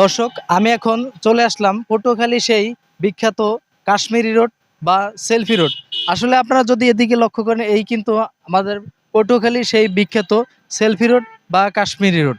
দর্শক, আমি এখন চলে আসলাম পটুয়াখালী সেই বিখ্যাত কাশ্মীরি রোড বা সেলফি রোড। আসলে আপনারা যদি এদিকে লক্ষ্য করেন, এই কিন্তু আমাদের পটুয়াখালী সেই বিখ্যাত সেলফি রোড বা কাশ্মীরি রোড।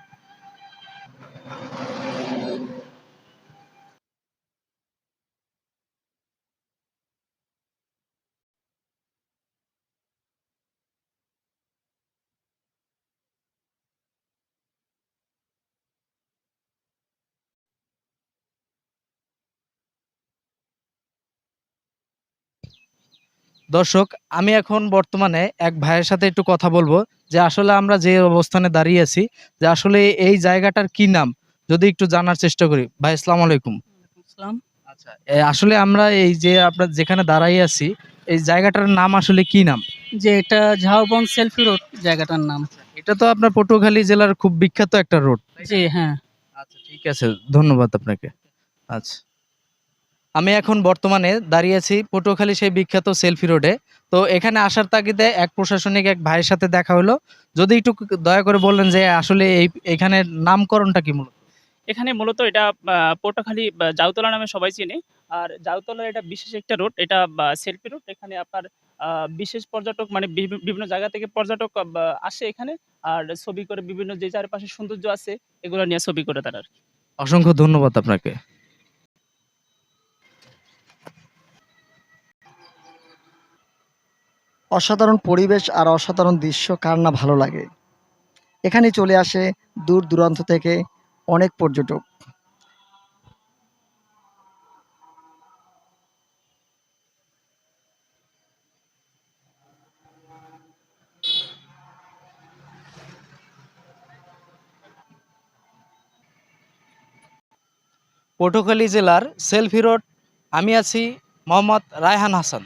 দর্শক আমি এখন বর্তমানে এক ভাইয়ের সাথে একটু কথা বলব যে আসলে আমরা যে অবস্থানে দাঁড়িয়ে আছি যে আসলে এই জায়গাটার কি নাম? যদি একটু জানার চেষ্টা করি। ভাই আসসালামু আলাইকুম। আচ্ছা আসলে আমরা এই যে আপনার যেখানে দাঁড়াই আছি এই জায়গাটার নাম আসলে কি নাম? যে এটা ঝাউবন সেলফি রোড জায়গাটার নাম। এটা তো আপনার পটুয়াখালী জেলার খুব বিখ্যাত একটা রোড। জি হ্যাঁ। আচ্ছা ঠিক আছে ধন্যবাদ আপনাকে। আচ্ছা। আমি এখন বর্তমানে দাঁড়িয়ে আছি পটুয়াখালী সেই বিখ্যাত সেলফি রোডে। তো এখানে আসার তাগিদে এক প্রশাসনিক এক ভাইয়ের সাথে দেখা হলো। যদি একটু দয়া করে বললেন যে আসলে এই এখানে নামকরণটা কি মূলত? এখানে মূলত এটা পটুয়াখালী জাউতলা নামে সবাই চেনে। আর জাউতলার এটা বিশেষ একটা রোড এটা সেলফি রোড। এখানে আপনার আহ, বিশেষ পর্যটক মানে বিভি- বিভিন্ন জায়গা থেকে পর্যটক আসে এখানে। আর ছবি করে বিভিন্ন যে চারপাশে সৌন্দর্য আছে এগুলো নিয়ে ছবি করে তারা আর অসংখ্য ধন্যবাদ আপনাকে। অসাধারণ পরিবেশ আর অসাধারণ দৃশ্য, কার না ভালো লাগে? এখানে চলে আসে দূর দূরান্ত থেকে অনেক পর্যটক। পটুয়াখালী জেলার সেলফি রোড, আমি আছি মোহাম্মদ রায়হান হাসান।